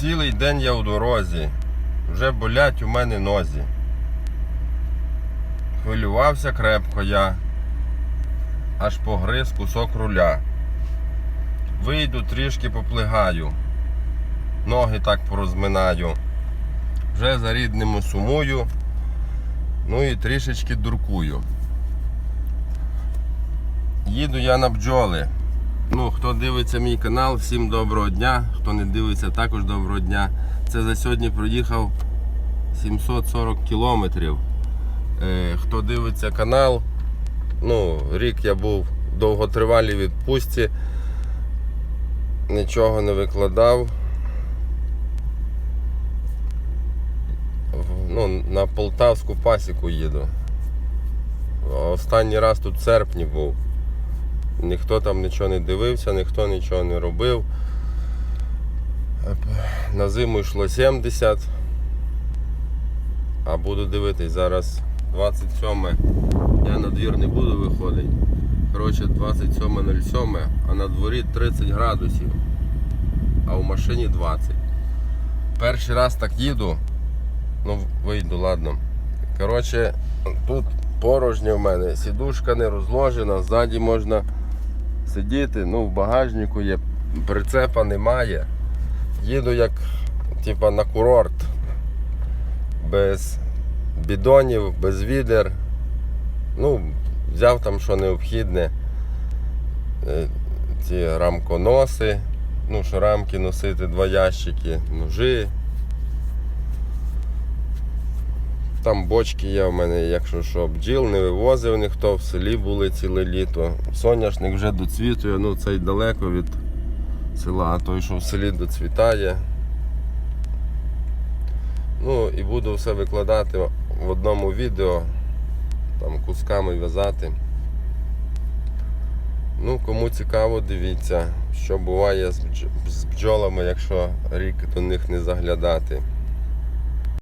Цілий день я у дорозі. Вже болять у мене нозі. Хвилювався крепко я, аж погриз кусок руля. Вийду трішки поплигаю, ноги так порозминаю. Вже за рідними сумую, ну і трішечки дуркую. Їду я на бджоли. Ну, хто дивиться мій канал, всім доброго дня. Хто не дивиться, також доброго дня. Це за сьогодні проїхав 740 кілометрів. Е, хто дивиться канал, ну, рік я був в довготривалій відпустці, нічого не викладав. Ну, на Полтавську пасіку їду. Останній раз тут в серпні був. Ніхто там нічого не дивився, ніхто нічого не робив. На зиму йшло 70. А буду дивитись зараз 27. Я на двір не буду виходити. Коротше, 27.07, а на дворі 30 градусів, а в машині 20. Перший раз так їду. Ну, вийду, ладно. Коротше, тут порожньо в мене, сідушка не розложена, ззаді можна сидіти, ну в багажнику є, прицепа немає. Їду як типа на курорт. Без бідонів, без відер. Ну, взяв там що необхідне. Е, Ці рамконоси, ну, що рамки носити, два ящики, ножи. Там бочки є в мене, якщо що, бджіл не вивозив ніхто, в селі були ціле літо. Соняшник вже доцвітує, ну цей далеко від села, а той, що в селі доцвітає. Ну і буду все викладати в одному відео, там кусками в'язати. Ну, кому цікаво, дивіться, що буває з бджолами, якщо рік до них не заглядати.